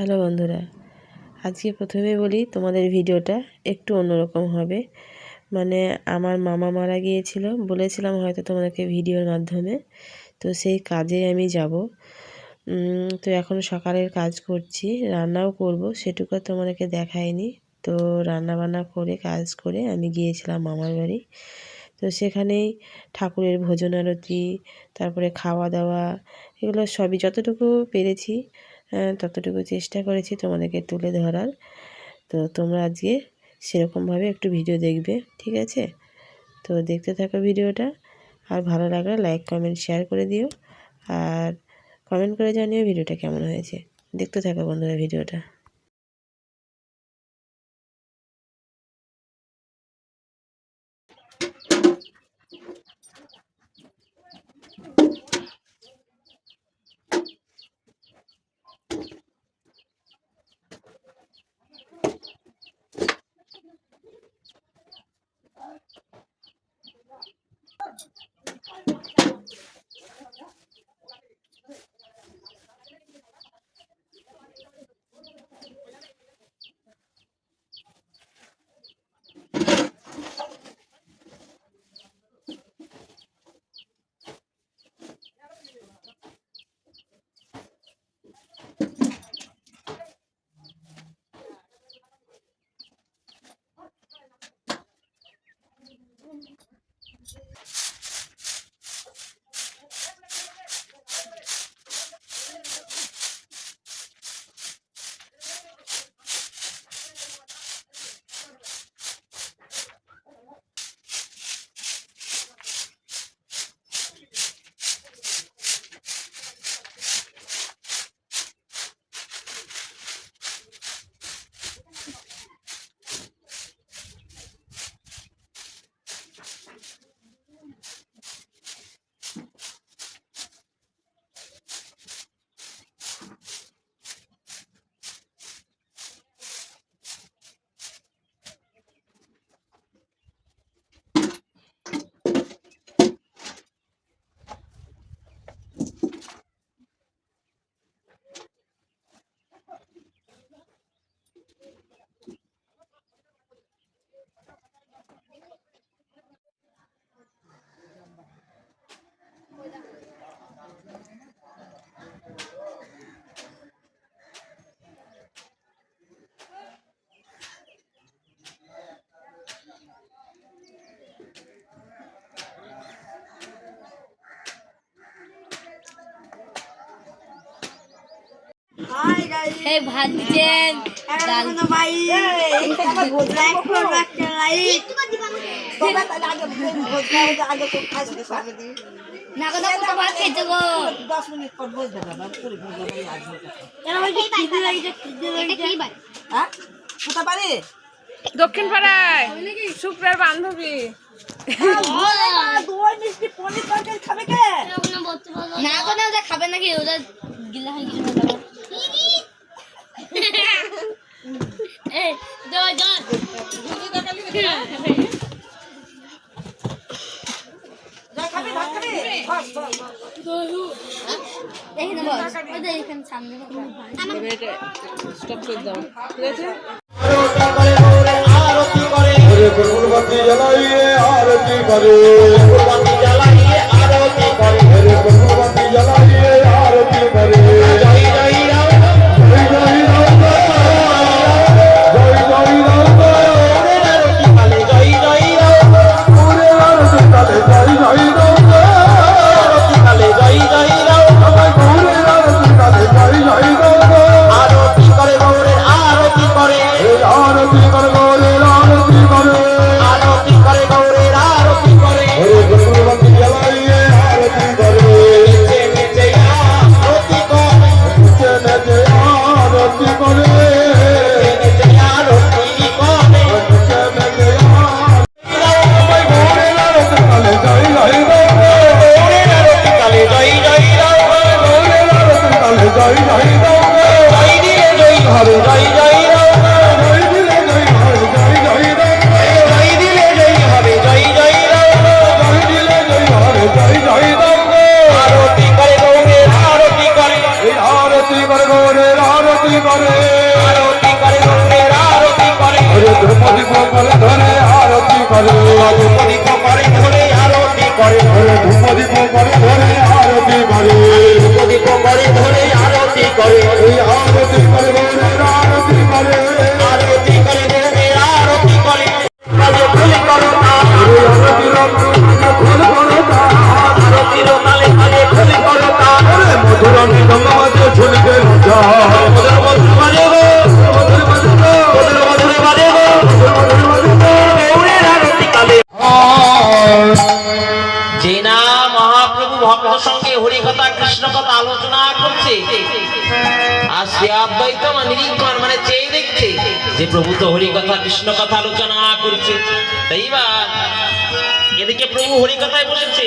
Hello বন্ধুরা, আজকে প্রথমে বলি তোমাদের ভিডিওটা একটু অন্যরকম হবে। মানে আমার মামা মারা গিয়েছিল, বলেছিলাম হয়তো তোমাদেরকে ভিডিওর মাধ্যমে, তো সেই কাজে আমি যাব। তো এখন সকালের কাজ করছি, রান্নাও করব, সেটুকু তোমাদেরকে দেখায়নি তো রান্না বান্না করে, কাজ করে আমি গিয়েছিলাম মামার বাড়ি। তো সেখানেই ঠাকুরের ভোজন আরতি তারপরে খাওয়া দাওয়া, এগুলো সবই যতটুকু পেরেছি। ততটুকু চেষ্টা করেছি তোমাদেরকে তুলে ধরার। তো তোমরা আজকে সেরকমভাবে একটু ভিডিও দেখবে, ঠিক আছে? তো দেখতে থাকো ভিডিওটা। আর ভালো লাগলে লাইক, কমেন্ট, শেয়ার করে দিও। আর কমেন্ট করে জানিও ভিডিওটা কেমন হয়েছে। দেখতে থাকো বন্ধুরা ভিডিওটা। ভাত দিচ্ছেন দক্ষিণ পাড়ায় শুক্রের বান্ধবী। না খাবে নাকি? গিলা দেখে নেব ওদের এখানে সামনে স্টপ করে আরতি করে। আরতি করে আরতি করে ধরে আরতি করে ধরে আরতি করে মানে চেয়ে দেখছে যে প্রভু তো হরি কথা কৃষ্ণ কথা আলোচনা করছে। তাই বা এদিকে প্রভু হরি কথায় বলেছে